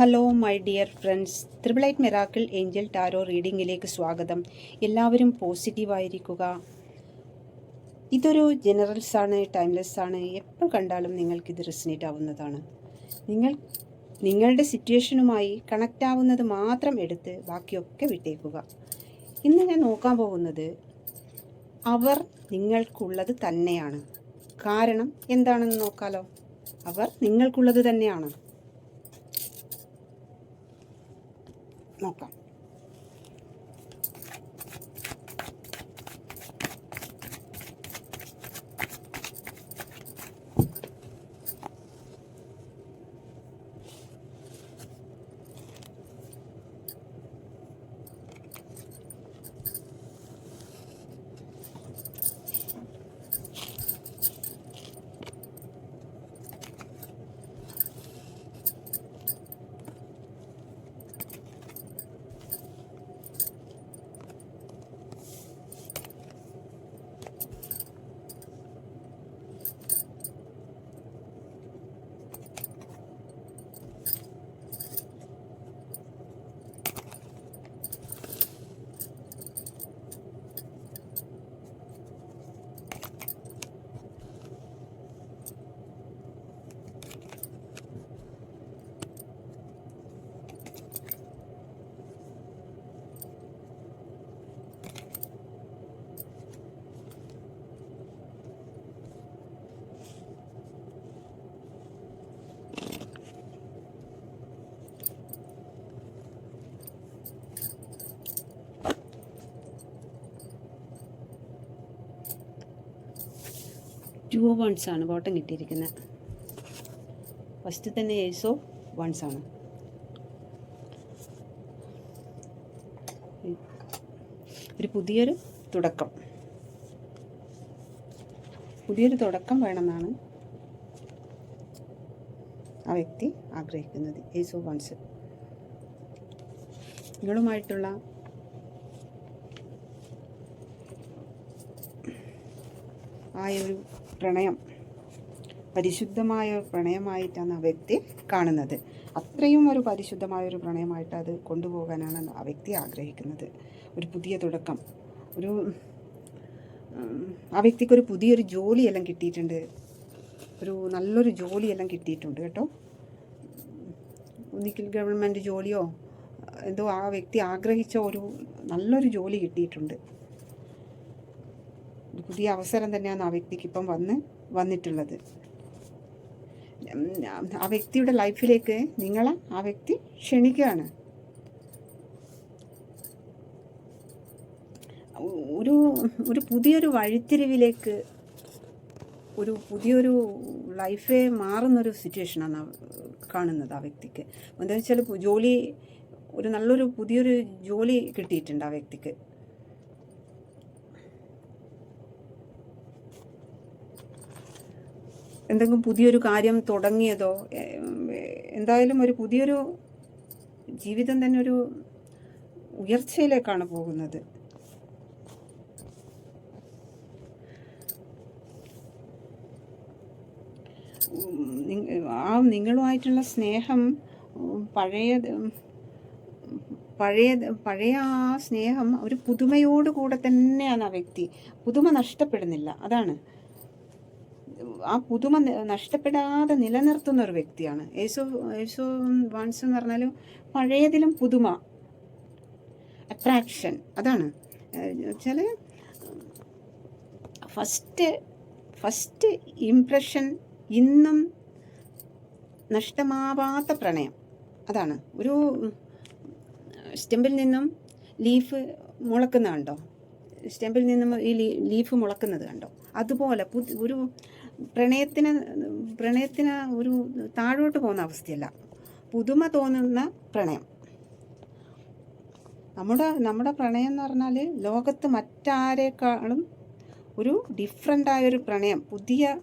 Hello my dear friends triple eight miracle angel tarot റീഡിങ്ങിലേക്ക് സ്വാഗതം. എല്ലാവരും പോസിറ്റീവായിരിക്കുക ഇതൊരു ജനറൽസ് ആണ് ടൈംലെസ് ആണ്. എപ്പോൾ കണ്ടാലും നിങ്ങൾക്കിത് റെസിനേറ്റ് ആവുന്നതാണ്. നിങ്ങൾ നിങ്ങളുടെ സിറ്റുവേഷനുമായി കണക്റ്റ് ആവുന്നത് മാത്രം എടുത്ത് ബാക്കിയൊക്കെ വിട്ടേക്കുക. ഇന്ന് ഞാൻ നോക്കാൻ പോകുന്നത് അവർ നിങ്ങൾക്കുള്ളത് തന്നെയാണ്. കാരണം എന്താണെന്ന് നോക്കാലോ? അവർ നിങ്ങൾക്കുള്ളത് തന്നെയാണ്. നോക്കാം ടു വൺസ് ആണ് ബോട്ടം കിട്ടിയിരിക്കുന്നത്. ഫസ്റ്റ് തന്നെ ഏസോ വൺസ് ആണ്. ഒരു പുതിയൊരു തുടക്കം. പുതിയൊരു തുടക്കം വേണമെന്നാണ് ആ വ്യക്തി ആഗ്രഹിക്കുന്നത്. ഏസോ വൺസ് നിങ്ങളുമായിട്ടുള്ള ആ ഒരു പ്രണയം. പരിശുദ്ധമായ ഒരു പ്രണയമായിട്ടാണ് ആ വ്യക്തി കാണുന്നത്. അത്രയും ഒരു പരിശുദ്ധമായ ഒരു പ്രണയമായിട്ട് അത് കൊണ്ടുപോകാനാണ് ആ വ്യക്തി ആഗ്രഹിക്കുന്നത്. ഒരു പുതിയ തുടക്കം. ഒരു ആ വ്യക്തിക്ക് ഒരു പുതിയൊരു ജോലിയെല്ലാം കിട്ടിയിട്ടുണ്ട്. ഒരു നല്ലൊരു ജോലിയെല്ലാം കിട്ടിയിട്ടുണ്ട് കേട്ടോ. ഒന്നിക്കൽ ഗവൺമെന്റ് ജോലിയോ എന്തോ ആ വ്യക്തി ആഗ്രഹിച്ച ഒരു നല്ലൊരു ജോലി കിട്ടിയിട്ടുണ്ട്. പുതിയ അവസരം തന്നെയാണ് ആ വ്യക്തിക്ക് ഇപ്പം വന്ന് വന്നിട്ടുള്ളത്. ആ വ്യക്തിയുടെ ലൈഫിലേക്ക് നിങ്ങൾ ആ വ്യക്തി ക്ഷണിക്കുകയാണ്. ഒരു ഒരു പുതിയൊരു വഴിത്തിരിവിലേക്ക് ഒരു പുതിയൊരു ലൈഫേ മാറുന്നൊരു സിറ്റുവേഷനാണ് കാണുന്നത് ആ വ്യക്തിക്ക്. എന്താ വെച്ചാൽ ജോലി ഒരു നല്ലൊരു പുതിയൊരു ജോലി കിട്ടിയിട്ടുണ്ട് ആ വ്യക്തിക്ക്. എന്തെങ്കിലും പുതിയൊരു കാര്യം തുടങ്ങിയതോ എന്തായാലും ഒരു പുതിയൊരു ജീവിതം തന്നെ ഒരു ഉയർച്ചയിലേക്കാണ് പോകുന്നത്. ആ നിങ്ങളുമായിട്ടുള്ള സ്നേഹം പഴയ പഴയ പഴയ ആ സ്നേഹം ഒരു പുതുമയോടുകൂടെ തന്നെയാണ് ആ വ്യക്തി. പുതുമ നഷ്ടപ്പെടുന്നില്ല. അതാണ് ആ പുതുമ നഷ്ടപ്പെടാതെ നിലനിർത്തുന്ന ഒരു വ്യക്തിയാണ്. യേശു യേശു വാൻസ് എന്ന് പറഞ്ഞാൽ പഴയതിലും പുതുമ. അട്രാക്ഷൻ അതാണ്. വെച്ചാൽ ഫസ്റ്റ് ഫസ്റ്റ് ഇംപ്രഷൻ ഇന്നും നഷ്ടമാവാത്ത പ്രണയം. അതാണ്. ഒരു സ്റ്റെമ്പിൽ നിന്നും ലീഫ് മുളക്കുന്ന കണ്ടോ? സ്റ്റെമ്പിൽ നിന്നും ഈ ലീഫ് മുളക്കുന്നത് കണ്ടോ? അതുപോലെ ഒരു പ്രണയത്തിന് പ്രണയത്തിന് ഒരു താഴോട്ട് പോകുന്ന അവസ്ഥയല്ല. പുതുമ തോന്നുന്ന പ്രണയം. നമ്മുടെ നമ്മുടെ പ്രണയം എന്ന് പറഞ്ഞാൽ ലോകത്ത് മറ്റാരേക്കാളും ഒരു ഡിഫറെന്റ് ആയൊരു പ്രണയം. പുതിയ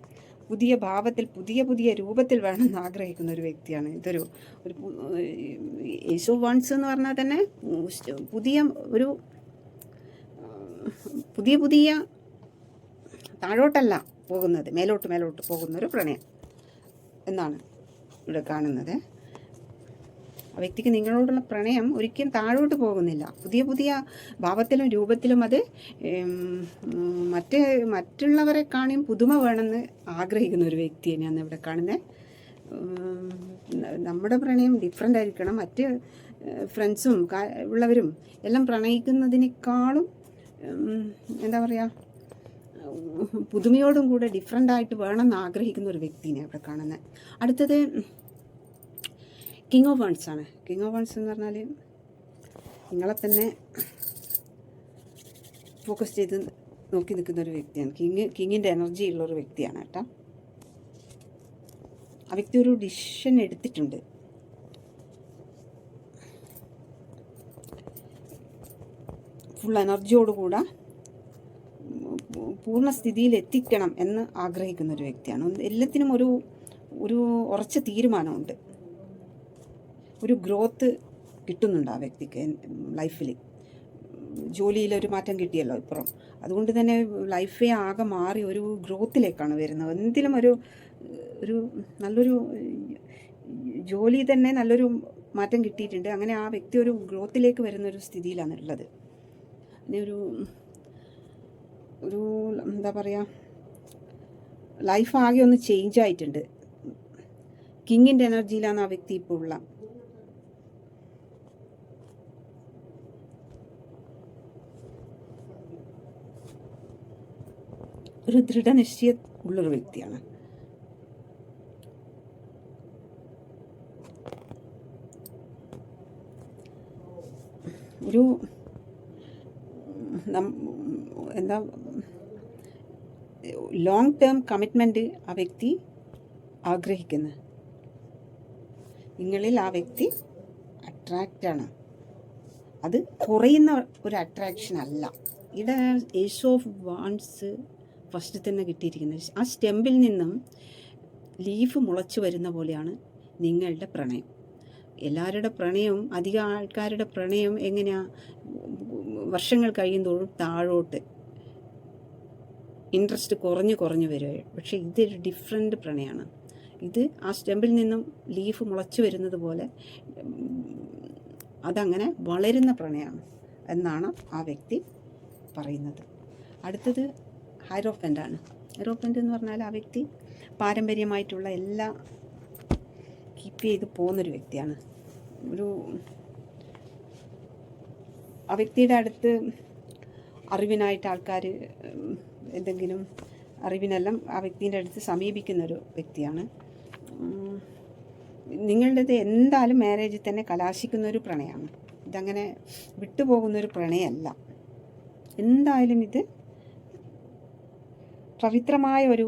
പുതിയ ഭാവത്തിൽ പുതിയ പുതിയ രൂപത്തിൽ വേണമെന്ന് ആഗ്രഹിക്കുന്ന ഒരു വ്യക്തിയാണ്. ഇതൊരു ഒരു യേശു വൺസ് എന്ന് പറഞ്ഞാൽ തന്നെ പുതിയ ഒരു പുതിയ പുതിയ താഴോട്ടല്ല. പോകുന്നത് മേലോട്ട് മേലോട്ട് പോകുന്നൊരു പ്രണയം എന്നാണ് ഇവിടെ കാണുന്നത്. ആ വ്യക്തിക്ക് നിങ്ങളോടുള്ള പ്രണയം ഒരിക്കലും താഴോട്ട് പോകുന്നില്ല. പുതിയ പുതിയ ഭാവത്തിലും രൂപത്തിലും അത് മറ്റ് മറ്റുള്ളവരെ കാണിയും പുതുമ വേണമെന്ന് ആഗ്രഹിക്കുന്ന ഒരു വ്യക്തി തന്നെയാണ് ഇവിടെ കാണുന്നത്. നമ്മുടെ പ്രണയം ഡിഫറെന്റ് ആയിരിക്കണം. മറ്റ് ഫ്രണ്ട്സും ഉള്ളവരും എല്ലാം പ്രണയിക്കുന്നതിനേക്കാളും എന്താ പറയുക പുതുമയോടും കൂടെ ഡിഫറെന്റ് ആയിട്ട് വേണമെന്ന് ആഗ്രഹിക്കുന്ന ഒരു വ്യക്തിനെ അവിടെ കാണുന്നത് അടുത്തത് കിങ് ഓഫ് വൺസ് ആണ്. കിങ് ഓഫ് വൺസ് എന്ന് പറഞ്ഞാൽ നിങ്ങളെ തന്നെ ഫോക്കസ് ചെയ്ത് നോക്കി നിൽക്കുന്ന ഒരു വ്യക്തിയാണ്. കിങ് കിങ്ങിന്റെ എനർജി ഉള്ള ഒരു വ്യക്തിയാണ് കേട്ടോ. ആ വ്യക്തി ഒരു ഡിസിഷൻ എടുത്തിട്ടുണ്ട്. ഫുൾ എനർജിയോടുകൂടെ പൂർണസ്ഥിതിയിൽ എത്തിക്കണം എന്ന് ആഗ്രഹിക്കുന്ന ഒരു വ്യക്തിയാണ്. എല്ലാത്തിനും ഒരു ഒരു ഉറച്ച തീരുമാനമുണ്ട്. ഒരു ഗ്രോത്ത് കിട്ടുന്നുണ്ട് ആ വ്യക്തിക്ക് ലൈഫിൽ ജോലിയിൽ ഒരു മാറ്റം കിട്ടിയല്ലോ ഇപ്പുറം. അതുകൊണ്ട് തന്നെ ലൈഫേ ആകെ മാറി ഒരു ഗ്രോത്തിലേക്കാണ് വരുന്നത്. എന്തിലും ഒരു ഒരു നല്ലൊരു ജോലി തന്നെ നല്ലൊരു മാറ്റം കിട്ടിയിട്ടുണ്ട്. അങ്ങനെ ആ വ്യക്തി ഒരു ഗ്രോത്തിലേക്ക് വരുന്ന ഒരു സ്ഥിതിയിലാണ് ഉള്ളത് പിന്നെ ഒരു ഒരു എന്താ പറയുക ലൈഫ് ആകെ ഒന്ന് ചേഞ്ച് ആയിട്ടുണ്ട്. കിങ്ങിന്റെ എനർജിയിലാണ് ആ വ്യക്തി ഇപ്പോൾ ഉള്ള. ഒരു ദൃഢനിശ്ചയ ഉള്ളൊരു വ്യക്തിയാണ്. ഒരു എന്താ ലോങ് ടേം കമ്മിറ്റ്മെന്റ് ആ വ്യക്തി ആഗ്രഹിക്കുന്നത് നിങ്ങളിൽ ആ വ്യക്തി അട്രാക്റ്റാണ് അത് കുറയുന്ന ഒരു അട്രാക്ഷൻ അല്ല. ഇവിടെ ഏസ് ഓഫ് വാൺസ് ഫസ്റ്റ് തന്നെ കിട്ടിയിരിക്കുന്നത്. ആ സ്റ്റെമ്പിൽ നിന്നും ലീഫ് മുളച്ചു വരുന്ന പോലെയാണ് നിങ്ങളുടെ പ്രണയം. എല്ലാവരുടെ പ്രണയവും അധികം ആൾക്കാരുടെ പ്രണയം എങ്ങനെയാ? വർഷങ്ങൾ കഴിയുന്തോറും താഴോട്ട് ഇൻട്രസ്റ്റ് കുറഞ്ഞു കുറഞ്ഞു വരുവേ പക്ഷേ ഇതൊരു ഡിഫറെന്റ് പ്രണയമാണ് ഇത് ആ സ്റ്റെമ്പിൽ നിന്നും ലീഫ് മുളച്ചു വരുന്നത് പോലെ അതങ്ങനെ വളരുന്ന പ്രണയമാണ് എന്നാണ് ആ വ്യക്തി പറയുന്നത്. അടുത്തത് ഹൈറോഫന്റാണ് ഹൈറോഫന്റ് എന്ന് പറഞ്ഞാൽ ആ വ്യക്തി പാരമ്പര്യമായിട്ടുള്ള എല്ലാ കീപ്പ് ചെയ്ത് പോകുന്നൊരു വ്യക്തിയാണ്. ഒരു ആ വ്യക്തിയുടെ അടുത്ത് അറിവിനായിട്ട് ആൾക്കാർ എന്തെങ്കിലും അറിവിനെല്ലാം ആ വ്യക്തിന്റെ അടുത്ത് സമീപിക്കുന്ന ഒരു വ്യക്തിയാണ് നിങ്ങളുടേത് എന്തായാലും മാരേജിൽ തന്നെ കലാശിക്കുന്നൊരു പ്രണയമാണ്. ഇതങ്ങനെ വിട്ടുപോകുന്നൊരു പ്രണയമല്ല എന്തായാലും ഇത് പവിത്രമായ ഒരു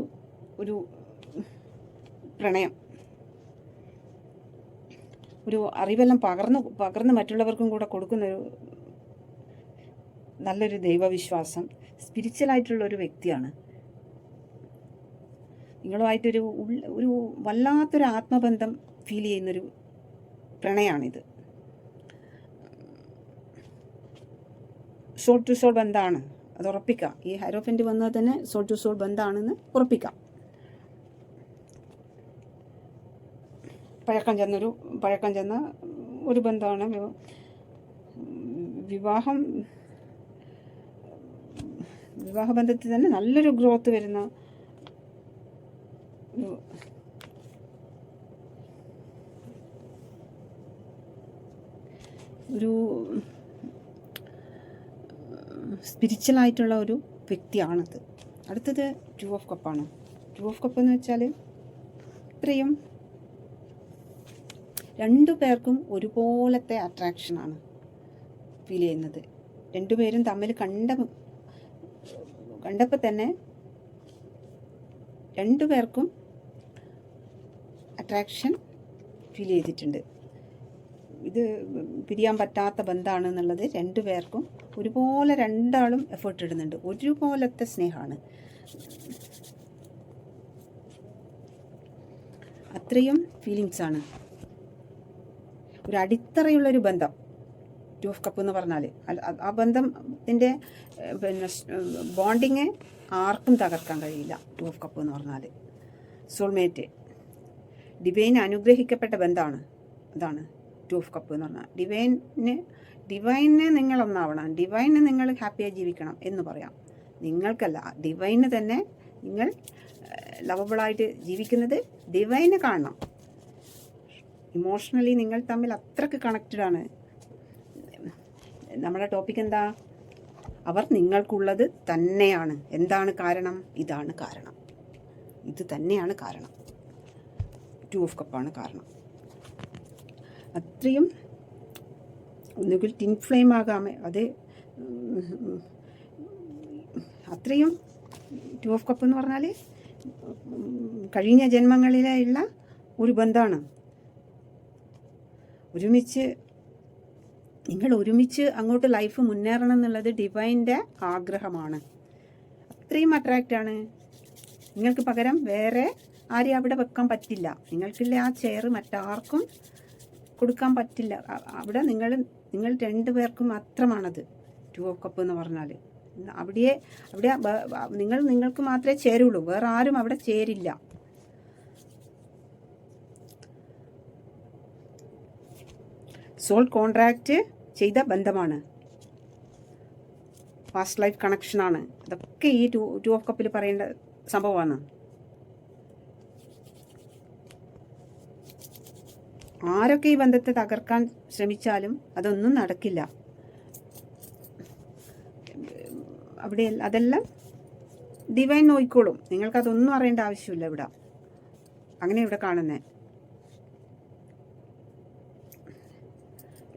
ഒരു പ്രണയം. ഒരു അറിവെല്ലാം പകർന്ന് പകർന്ന് മറ്റുള്ളവർക്കും കൂടെ കൊടുക്കുന്ന ഒരു നല്ലൊരു ദൈവവിശ്വാസം സ്പിരിച്വലായിട്ടുള്ള ഒരു വ്യക്തിയാണ്. നിങ്ങളുമായിട്ടൊരു ഒരു വല്ലാത്തൊരു ആത്മബന്ധം ഫീൽ ചെയ്യുന്നൊരു പ്രണയമാണിത് സോൾ ടു സോൾ ബന്ധമാണ് അത് ഉറപ്പിക്കാം. ഈ ഹൈറോഫന്റ് വന്നാൽ തന്നെ സോൾ ടു സോൾ ബന്ധമാണെന്ന് ഉറപ്പിക്കാം. പഴക്കം ചെന്നൊരു പഴക്കം ചെന്ന ഒരു ബന്ധമാണ് വിവാഹം വിവാഹബന്ധത്തിൽ തന്നെ നല്ലൊരു ഗ്രോത്ത് വരുന്ന ഒരു സ്പിരിച്വലായിട്ടുള്ള ഒരു വ്യക്തിയാണത്. അടുത്തത് ടു ഓഫ് കപ്പാണ് ടു ഓഫ് കപ്പ് എന്ന് വെച്ചാൽ ഇത്രയും രണ്ടു പേർക്കും ഒരുപോലത്തെ അട്രാക്ഷനാണ് ഫീൽ ചെയ്യുന്നത്. രണ്ടുപേരും തമ്മിൽ കണ്ട കണ്ടപ്പോൾ തന്നെ രണ്ടു പേർക്കും അട്രാക്ഷൻ ഫീൽ ചെയ്തിട്ടുണ്ട്. ഇത് പിരിയാൻ പറ്റാത്ത ബന്ധമാണ് എന്നുള്ളത് രണ്ടു പേർക്കും ഒരുപോലെ രണ്ടാളും എഫേർട്ട് ഇടുന്നുണ്ട്. ഒരുപോലത്തെ സ്നേഹമാണ് അത്രയും ഫീലിങ്സാണ് ഒരു അടിത്തറയുള്ളൊരു ബന്ധം. ടു ഓഫ് കപ്പ് എന്ന് പറഞ്ഞാൽ ആ ബന്ധത്തിന്റെ പിന്നെ ബോണ്ടിങ് ആർക്കും തകർക്കാൻ കഴിയില്ല ടു ഓഫ് കപ്പ് എന്ന് പറഞ്ഞാൽ സോൾമേറ്റ് ഡിവൈൻ അനുഗ്രഹിക്കപ്പെട്ട ബന്ധമാണ് അതാണ് ടു ഓഫ് കപ്പ് എന്ന് പറഞ്ഞാൽ ഡിവൈന് ഡിവൈനെ നിങ്ങൾ ഒന്നാവണം. ഡിവൈനെ നിങ്ങൾ ഹാപ്പിയായി ജീവിക്കണം എന്ന് പറയാം. നിങ്ങൾക്കല്ല ഡിവൈന് തന്നെ നിങ്ങൾ ലവബിളായിട്ട് ജീവിക്കുന്നത് ഡിവൈന് കാണണം. ഇമോഷണലി നിങ്ങൾ തമ്മിൽ അത്രയ്ക്ക് കണക്റ്റഡ് ആണ്. നമ്മുടെ ടോപ്പിക് എന്താ? അവർ നിങ്ങൾക്കുള്ളത് തന്നെയാണ്. എന്താണ് കാരണം? ഇതാണ് കാരണം. ഇത് തന്നെയാണ് കാരണം. ടു ഓഫ് കപ്പാണ് കാരണം. അത്രയും ഒന്നുകിൽ ടിൻ ഫ്ലെയിം ആകാമേ. അത് അത്രയും ടു ഓഫ് കപ്പ് എന്ന് പറഞ്ഞാൽ കഴിഞ്ഞ ജന്മങ്ങളിലുള്ള ഒരു ബന്ധമാണ് ഒരുമിച്ച് നിങ്ങൾ ഒരുമിച്ച് അങ്ങോട്ട് ലൈഫ് മുന്നേറണം എന്നുള്ളത് ഡിവൈന്റെ ആഗ്രഹമാണ്. അത്രയും അട്രാക്റ്റാണ് നിങ്ങൾക്ക് പകരം വേറെ ആരെയും അവിടെ വെക്കാൻ പറ്റില്ല. നിങ്ങൾക്കില്ല ആ ചെയർ മറ്റാർക്കും കൊടുക്കാൻ പറ്റില്ല. അവിടെ നിങ്ങൾ നിങ്ങൾ രണ്ടു പേർക്കും മാത്രമാണത്. ടു ഓഫ് കപ്പ് എന്ന് പറഞ്ഞാൽ അവിടെ അവിടെ നിങ്ങൾ നിങ്ങൾക്ക് മാത്രമേ ചേരുള്ളൂ. വേറെ ആരും അവിടെ ചേരില്ല. സോൾ കോൺട്രാക്റ്റ് ചെയ്ത ബന്ധമാണ്. പാസ്റ്റ് ലൈഫ് കണക്ഷനാണ് അതൊക്കെ ഈ ടു ടു ഓഫ് കപ്പിൽ പറയേണ്ട സംഭവമാണ്. ആരൊക്കെ ഈ ബന്ധത്തെ തകർക്കാൻ ശ്രമിച്ചാലും അതൊന്നും നടക്കില്ല. അവിടെ അതെല്ലാം ഡിവൈൻ നോയിക്കോളും. നിങ്ങൾക്കതൊന്നും അറിയേണ്ട ആവശ്യമില്ല ഇവിടെ. അങ്ങനെ ഇവിടെ കാണുന്നേ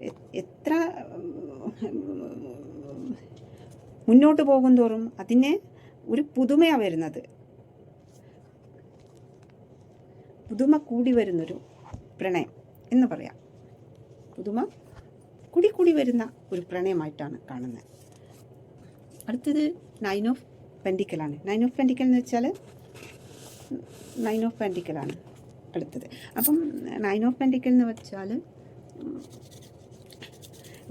എ- എത്ര മുന്നോട്ട് പോകും തോറും അതിന് ഒരു പുതുമയാണ് വരുന്നത്. പുതുമ കൂടി വരുന്നൊരു പ്രണയം എന്ന് പറയാം. പുതുമ കൂടി കൂടി വരുന്ന ഒരു പ്രണയമായിട്ടാണ് കാണുന്നത്. അടുത്തത് നയൻ ഓഫ് പെൻഡിക്കലാണ് നയൻ ഓഫ് പെൻഡിക്കൽ എന്ന് വെച്ചാൽ നയൻ ഓഫ് പെൻഡിക്കലാണ് അടുത്തത്. അപ്പം നയൻ ഓഫ് പെൻഡിക്കൽ എന്ന് വെച്ചാൽ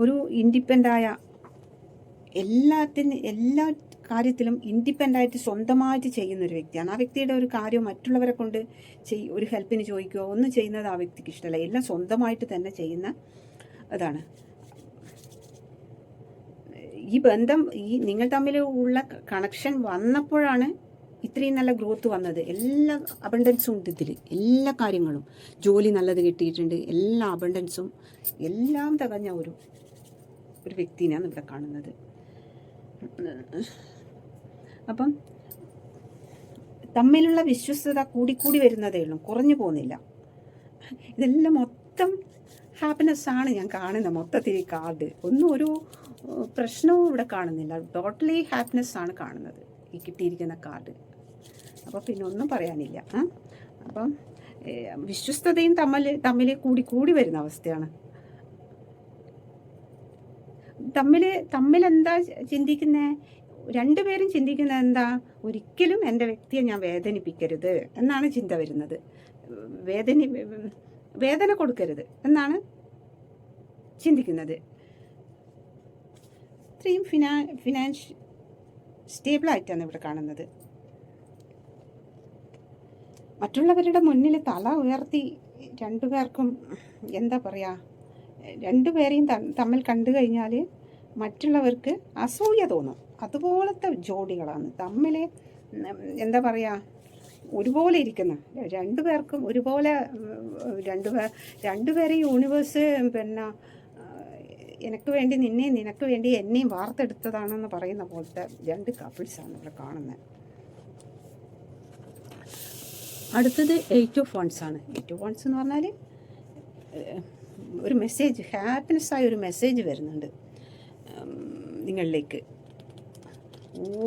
ഒരു ഇൻഡിപെൻഡായ എല്ലാത്തിന് എല്ലാ കാര്യത്തിലും ഇൻഡിപെന്റ് ആയിട്ട് സ്വന്തമായിട്ട് ചെയ്യുന്ന ഒരു വ്യക്തിയാണ്. ആ വ്യക്തിയുടെ ഒരു കാര്യം മറ്റുള്ളവരെ കൊണ്ട് ചെയ് ഒരു ഹെൽപ്പിന് ചോദിക്കുകയോ ഒന്നും ചെയ്യുന്നത് ആ വ്യക്തിക്ക് ഇഷ്ടമല്ല. എല്ലാം സ്വന്തമായിട്ട് തന്നെ ചെയ്യുന്ന അതാണ്. ഈ ബന്ധം ഈ നിങ്ങൾ തമ്മിൽ ഉള്ള കണക്ഷൻ വന്നപ്പോഴാണ് ഇത്രയും നല്ല ഗ്രോത്ത് വന്നത്. എല്ലാ അബണ്ടൻസും ഉണ്ട് ഇതിൽ എല്ലാ കാര്യങ്ങളും. ജോലി നല്ലത് കിട്ടിയിട്ടുണ്ട്. എല്ലാ അബണ്ടൻസും എല്ലാം തികഞ്ഞ ഒരു ഒരു വ്യക്തിനെയാണ് ഇവിടെ കാണുന്നത്. അപ്പം തമ്മിലുള്ള വിശ്വസ്തത കൂടിക്കൂടി വരുന്നതേ ഉള്ളൂ. കുറഞ്ഞു പോകുന്നില്ല. ഇതെല്ലാം മൊത്തം ഹാപ്പിനെസ് ആണ് ഞാൻ കാണുന്നത്. മൊത്തത്തിൽ ഈ കാർഡ്. ഒന്നും ഒരു പ്രശ്നവും ഇവിടെ കാണുന്നില്ല. ടോട്ടലി ഹാപ്പിനെസ് ആണ് കാണുന്നത് ഈ കിട്ടിയിരിക്കുന്ന കാർഡ്. അപ്പോൾ പിന്നെ ഒന്നും പറയാനില്ല? അപ്പം വിശ്വസ്തതയും തമ്മിൽ തമ്മിൽ കൂടി കൂടി വരുന്ന അവസ്ഥയാണ്. തമ്മിൽ തമ്മിൽ എന്താ ചിന്തിക്കുന്നേ? രണ്ടുപേരും ചിന്തിക്കുന്നത് എന്താ ഒരിക്കലും എന്റെ വ്യക്തിയെ ഞാൻ വേദനിപ്പിക്കരുത് എന്നാണ് ചിന്ത വരുന്നത്. വേദനി വേദന കൊടുക്കരുത് എന്നാണ് ചിന്തിക്കുന്നത്. ഇത്രയും ഫിനാ ഫിനാൻഷ് സ്റ്റേബിളായിട്ടാണ് ഇവിടെ കാണുന്നത്. മറ്റുള്ളവരുടെ മുന്നിൽ തല ഉയർത്തി രണ്ടുപേർക്കും എന്താ പറയുക രണ്ടുപേരെയും തമ്മിൽ കണ്ടു കഴിഞ്ഞാൽ മറ്റുള്ളവർക്ക് അസൂയ തോന്നും. അതുപോലത്തെ ജോഡികളാണ്. തമ്മിൽ എന്താ പറയുക ഒരുപോലെ ഇരിക്കുന്ന. രണ്ടു പേർക്കും ഒരുപോലെ രണ്ടു പേർ രണ്ടുപേരെ യൂണിവേഴ്സ് പിന്നെ എനിക്ക് വേണ്ടി നിന്നെയും നിനക്ക് വേണ്ടി എന്നെയും വാർത്തെടുത്തതാണെന്ന് പറയുന്ന പോലത്തെ രണ്ട് കപ്പിൾസാണ് ഇവിടെ കാണുന്നത് അടുത്തത് എയ്റ്റ് ഓഫ് വൺസ് ആണ്. എയ്റ്റ് ഓഫ് വൺസ് എന്ന് പറഞ്ഞാൽ ഒരു മെസ്സേജ് ഹാപ്പിനെസ് ആയ ഒരു മെസ്സേജ് വരുന്നുണ്ട്. നിങ്ങളിലേക്ക്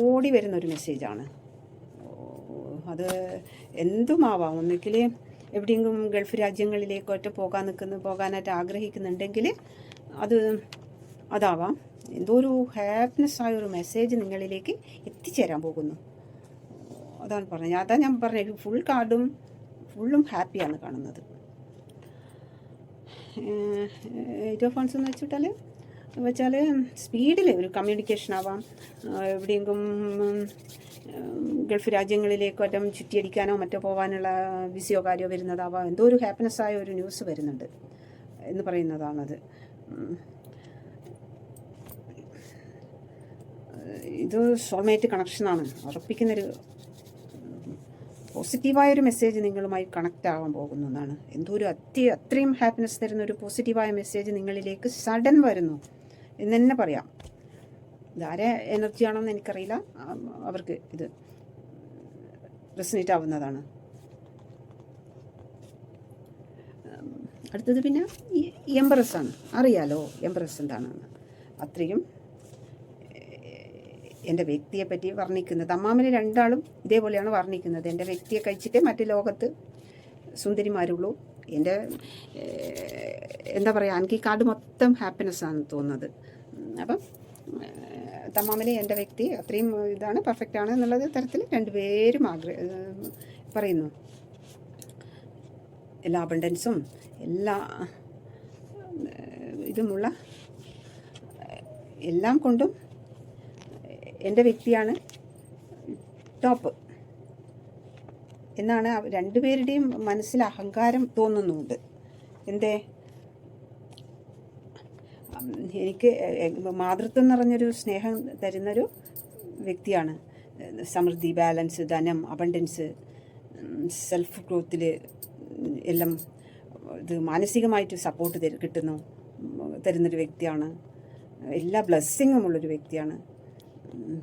ഓടി വരുന്ന ഒരു മെസ്സേജാണ് അത് എന്തുമാവാം ഒന്നുകിൽ എവിടെയെങ്കിലും ഗൾഫ് രാജ്യങ്ങളിലേക്കൊറ്റ പോകാൻ നിൽക്കുന്ന പോകാനായിട്ട് ആഗ്രഹിക്കുന്നുണ്ടെങ്കിൽ അത് അതാവാം എന്തോ ഒരു ഹാപ്പിനെസ് ആയ ഒരു മെസ്സേജ് നിങ്ങളിലേക്ക് എത്തിച്ചേരാൻ പോകുന്നു അതാണ് പറഞ്ഞത് അതാ ഞാൻ പറഞ്ഞത് ഫുൾ കാർഡും ഫുള്ളും ഹാപ്പിയാണ് കാണുന്നത് ഏറ്റവും ഫോൺസ് എന്ന് വെച്ചിട്ടാൽ വെച്ചാൽ സ്പീഡിൽ ഒരു കമ്മ്യൂണിക്കേഷൻ ആവാം എവിടെയെങ്കിലും ഗൾഫ് രാജ്യങ്ങളിലേക്കോ മറ്റും ചുറ്റിയടിക്കാനോ മറ്റോ പോകാനുള്ള വിസിയോ കാര്യമോ വരുന്നതാവാം. എന്തോ ഒരു ഹാപ്പിനെസ് ആയ ഒരു ന്യൂസ് വരുന്നുണ്ട് എന്ന് പറയുന്നതാണത്. ഇത് സോൾമേറ്റ് കണക്ഷനാണ്. ഉറപ്പിക്കുന്നൊരു പോസിറ്റീവായൊരു മെസ്സേജ് നിങ്ങളുമായി കണക്റ്റ് ആവാൻ പോകുന്നു എന്നാണ്. എന്തോ ഒരു അത്യ അത്രയും ഹാപ്പിനെസ് തരുന്ന ഒരു പോസിറ്റീവായ മെസ്സേജ് നിങ്ങളിലേക്ക് സഡൻ വരുന്നു. എന്ന് തന്നെ പറയാം. ഇതാരെ എനർജി ആണെന്ന് എനിക്കറിയില്ല. അവർക്ക് ഇത് റെസിനേറ്റ് ആവുന്നതാണ്. അടുത്തത് പിന്നെ എംബ്രസ് ആണ്. അറിയാലോ എംബ്രസ് എന്താണെന്ന്. അത്രയും എന്റെ വ്യക്തിയെ പറ്റി വർണിക്കുന്നത്. അമ്മാമനെ രണ്ടാളും ഇതേപോലെയാണ് വർണിക്കുന്നത്. എന്റെ വ്യക്തിയെ കഴിച്ചിട്ടേ മറ്റു ലോകത്ത് സുന്ദരിമാരുള്ളൂ. എന്റെ എന്താ പറയുക എനിക്ക് ഈ കാർഡ് മൊത്തം ഹാപ്പിനെസ് ആണ് തോന്നുന്നത്. അപ്പം തമ്മാമിലെ എന്റെ വ്യക്തി അത്രയും ഇതാണ് പെർഫെക്റ്റ് ആണ് എന്നുള്ളത് തരത്തിൽ രണ്ടുപേരും ആഗ്രഹ പറയുന്നു. എല്ലാ അബണ്ടൻസും എല്ലാ ഇതുമുള്ള എല്ലാം കൊണ്ടും എന്റെ വ്യക്തിയാണ് ടോപ്പ് എന്നാണ് രണ്ടുപേരുടെയും മനസ്സിൽ അഹങ്കാരം തോന്നുന്നുണ്ട്. എന്തേ? എനിക്ക് മാതൃത്വം നിറഞ്ഞൊരു സ്നേഹം തരുന്നൊരു വ്യക്തിയാണ്. സമൃദ്ധി ബാലൻസ് ധനം അബണ്ടൻസ് സെൽഫ് ഗ്രോത്തിൽ എല്ലാം ഇത് മാനസികമായിട്ട് സപ്പോർട്ട് തരും കിട്ടുന്നു. തരുന്നൊരു വ്യക്തിയാണ്. എല്ലാ ബ്ലെസ്സിങ്ങും ഉള്ളൊരു വ്യക്തിയാണ്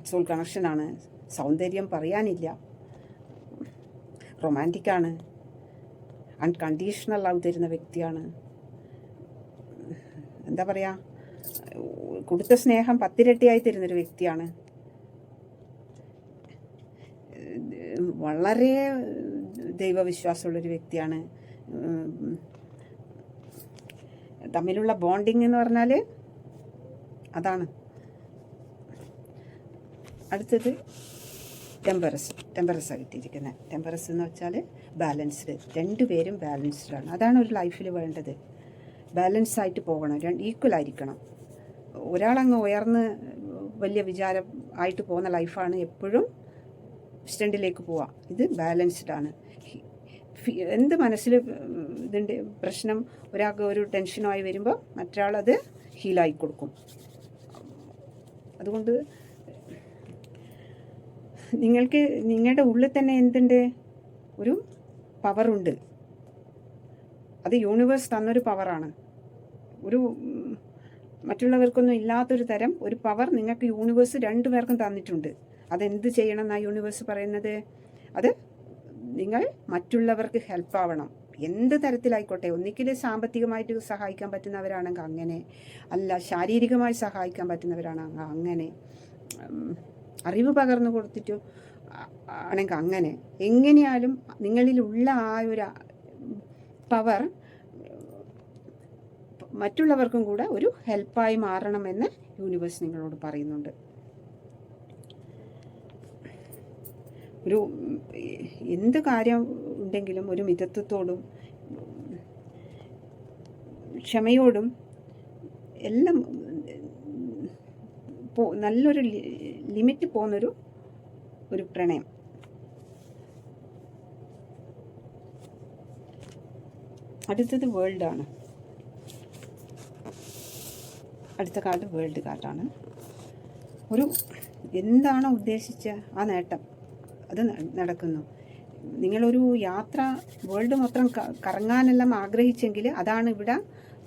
സോൾ കണക്ഷനാണ്. സൗന്ദര്യം പറയാനില്ല. റൊമാന്റിക്കാണ്. അൺകണ്ടീഷണൽ ലവ് തരുന്ന വ്യക്തിയാണ്. എന്താ പറയുക കൊടുത്ത സ്നേഹം പത്തിരട്ടിയായി തരുന്നൊരു വ്യക്തിയാണ്. വളരെ ദൈവവിശ്വാസമുള്ളൊരു വ്യക്തിയാണ്. തമ്മിലുള്ള ബോണ്ടിങ് എന്ന് പറഞ്ഞാൽ അതാണ്. അടുത്തത് ടെമ്പറസ് ടെമ്പറസ് കിട്ടിയിരിക്കുന്നത്. ടെമ്പറസ് എന്ന് വെച്ചാൽ ബാലൻസ്ഡ് രണ്ടുപേരും ബാലൻസ്ഡാണ് അതാണ് ഒരു ലൈഫിൽ വേണ്ടത്. ബാലൻസ് ആയിട്ട് പോകണം. രണ്ട് ഈക്വൽ ആയിരിക്കണം. ഒരാളങ്ങ് ഉയർന്ന് വലിയ വിചാരം ആയിട്ട് പോകുന്ന ലൈഫാണ് എപ്പോഴും സ്റ്റണ്ടിലേക്ക് പോവാം ഇത് ബാലൻസ്ഡ് ആണ്. എന്ത് മനസ്സിൽ ഇതിന്റെ പ്രശ്നം ഒരാൾക്ക് ഒരു ടെൻഷനുമായി വരുമ്പോൾ മറ്റൊരാളത് ഹീലായി കൊടുക്കും. അതുകൊണ്ട് നിങ്ങൾക്ക് നിങ്ങളുടെ ഉള്ളിൽ തന്നെ എന്തുണ്ട്? ഒരു പവറുണ്ട് അത് യൂണിവേഴ്സ് തന്നൊരു പവറാണ് ഒരു മറ്റുള്ളവർക്കൊന്നും ഇല്ലാത്തൊരു തരം ഒരു പവർ നിങ്ങൾക്ക് യൂണിവേഴ്സ് രണ്ടു പേർക്കും തന്നിട്ടുണ്ട്. അതെന്ത് ചെയ്യണം എന്നാണ് യൂണിവേഴ്സ് പറയുന്നത്? അത് നിങ്ങൾ മറ്റുള്ളവർക്ക് ഹെൽപ്പ് ആവണം. എന്ത് തരത്തിലായിക്കോട്ടെ ഒന്നിക്കിൽ സാമ്പത്തികമായിട്ട് സഹായിക്കാൻ പറ്റുന്നവരാണെങ്കിൽ അങ്ങനെ അല്ല ശാരീരികമായി സഹായിക്കാൻ പറ്റുന്നവരാണെങ്കിൽ അങ്ങനെ അറിവ് പകർന്നു കൊടുത്തിട്ടോ? ആണെങ്കിൽ അങ്ങനെ. എങ്ങനെയാലും നിങ്ങളിലുള്ള ആ ഒരു പവർ മറ്റുള്ളവർക്കും കൂടെ ഒരു ഹെൽപ്പായി മാറണമെന്ന് യൂണിവേഴ്സ് നിങ്ങളോട് പറയുന്നുണ്ട്. ഒരു എന്ത് കാര്യം ഉണ്ടെങ്കിലും ഒരു മിതത്വത്തോടും ക്ഷമയോടും എല്ലാം നല്ലൊരു ലിമിറ്റ് പോകുന്നൊരു ഒരു പ്രണയം. അടുത്തത് ആണ്. അടുത്ത കാർഡ് വേൾഡ് കാർഡാണ് ഒരു എന്താണോ ഉദ്ദേശിച്ച ആ നേട്ടം അത് നടക്കുന്നു. നിങ്ങളൊരു യാത്ര വേൾഡ് മൊത്തം കറങ്ങാനെല്ലാം ആഗ്രഹിച്ചെങ്കിൽ അതാണ് ഇവിടെ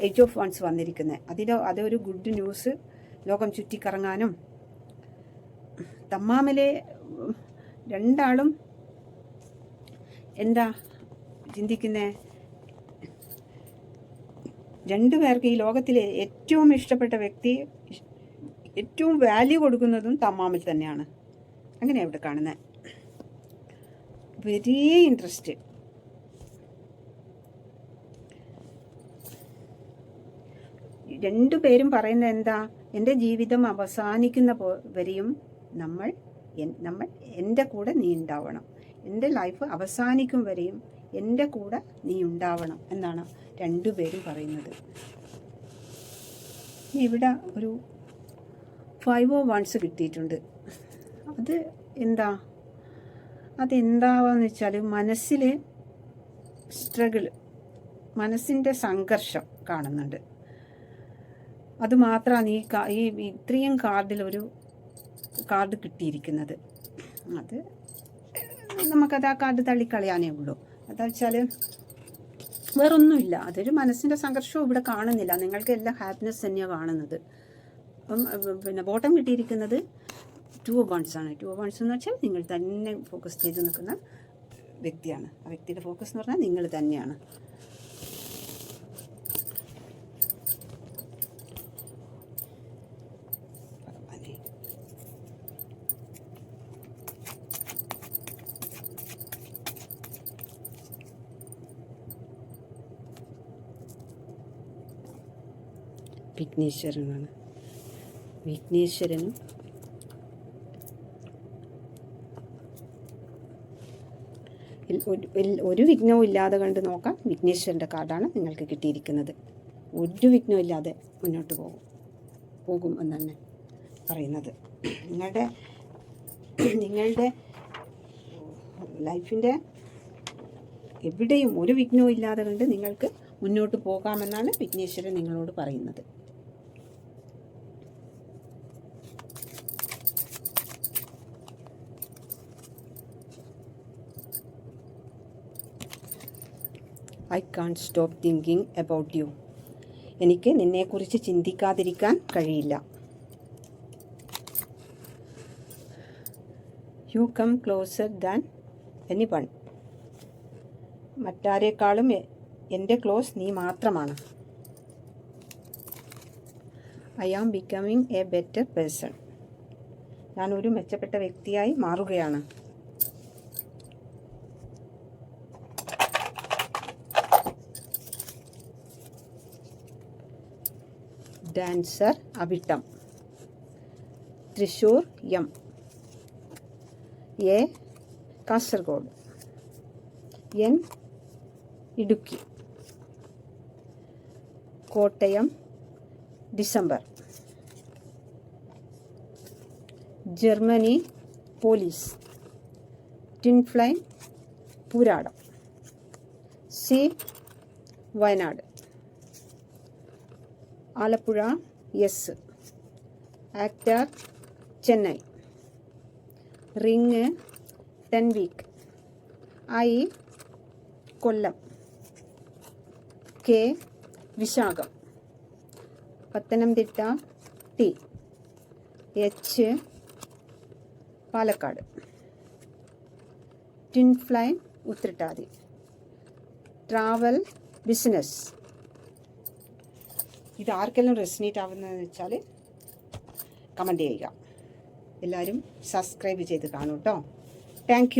ഏജ് ഓഫ് വൺസ് വന്നിരിക്കുന്നത് അതിലോ അതൊരു ഗുഡ് ന്യൂസ് ലോകം ചുറ്റിക്കറങ്ങാനും തമ്മാമിലെ രണ്ടാളും എന്താ ചിന്തിക്കുന്നേ? രണ്ടു പേർക്ക് ഈ ലോകത്തിലെ ഏറ്റവും ഇഷ്ടപ്പെട്ട വ്യക്തി ഏറ്റവും വാല്യൂ കൊടുക്കുന്നതും തമ്മാമിൽ തന്നെയാണ്. അങ്ങനെ ഇവിടെ കാണുന്നത് വെരി ഇൻട്രസ്റ്റ് രണ്ടുപേരും പറയുന്നത് എന്താ? എന്റെ ജീവിതം അവസാനിക്കുന്ന വരെയും നമ്മൾ നമ്മൾ എന്റെ കൂടെ നീ ഉണ്ടാവണം. എന്റെ ലൈഫ് അവസാനിക്കും വരെയും എന്റെ കൂടെ നീ ഉണ്ടാവണം എന്നാണ് രണ്ടുപേരും പറയുന്നത്. ഇവിടെ ഒരു ഫൈവ് ഓ വൺസ് കിട്ടിയിട്ടുണ്ട്. അത് എന്താ? അതെന്താവാന്ന് വെച്ചാൽ മനസ്സിലെ സ്ട്രഗിൾ മനസ്സിന്റെ സംഘർഷം കാണുന്നുണ്ട്. അതുമാത്രമാണ് ഈ ഈ ഇത്രയും കാർഡിൽ ഒരു കാർഡ് കിട്ടിയിരിക്കുന്നത്. അത് നമുക്കത് ആ കാർഡ് തള്ളിക്കളയാനേ ഉള്ളൂ. അതാ വെച്ചാൽ വേറൊന്നുമില്ല. അതൊരു മനസ്സിന്റെ സംഘർഷവും ഇവിടെ കാണുന്നില്ല. നിങ്ങൾക്ക് എല്ലാം ഹാപ്പിനെസ് തന്നെയാണ് കാണുന്നത്. അപ്പം പിന്നെ ബോട്ടം കിട്ടിയിരിക്കുന്നത് ടു ബൺസ് ആണ്. ടു ബൺസ് എന്ന് വെച്ചാൽ നിങ്ങൾ തന്നെ ഫോക്കസ് ചെയ്ത് നിൽക്കുന്ന വ്യക്തിയാണ്. ആ വ്യക്തിയുടെ ഫോക്കസ് എന്ന് പറഞ്ഞാൽ നിങ്ങൾ തന്നെയാണ്. വിഘ്നേശ്വരനാണ്. വിഘ്നേശ്വരനും ഒരു- വിഘ്നവും ഇല്ലാതെ കണ്ട് നോക്കാം. വിഘ്നേശ്വരന്റെ കാർഡാണ് നിങ്ങൾക്ക് കിട്ടിയിരിക്കുന്നത്. ഒരു വിഘ്നവും ഇല്ലാതെ മുന്നോട്ട് പോകും പോകും എന്നാണ് പറയുന്നത്. നിങ്ങളുടെ നിങ്ങളുടെ ലൈഫിന്റെ എവിടെയും ഒരു വിഘ്നവും ഇല്ലാതെ കണ്ട് നിങ്ങൾക്ക് മുന്നോട്ട് പോകാമെന്നാണ് വിഘ്നേശ്വരൻ നിങ്ങളോട് പറയുന്നത്. I can't stop thinking about you എനിക്ക് നിന്നെക്കുറിച്ച് ചിന്തിക്കാതിരിക്കാൻ കഴിയില്ല. You come closer than any one മറ്റാരേക്കാളും എന്റെ ക്ലോസ് നീ മാത്രമാണ്. I am becoming a better person ഞാനൊരു മെച്ചപ്പെട്ട വ്യക്തിയായി മാറുകയാണ്. dancer Avittam Thrissur M A Kasaragod N Idukki Kottayam December Germany police ടിൻഫ്ലൈൻ Pooradam C Wayanad Alappuzha S actor Chennai. Ring ten week. I Kollam. K Vishakham. Pathanamthitta T. H Palakkad. ടിൻഫ്ലൈൻ Uthrattathi. Travel business. ഇത് ആർക്കെല്ലാം resonate ആവുന്നതെന്ന് വെച്ചാൽ comment ചെയ്യുക. എല്ലാവരും subscribe ചെയ്ത് കാണൂ കേട്ടോ thank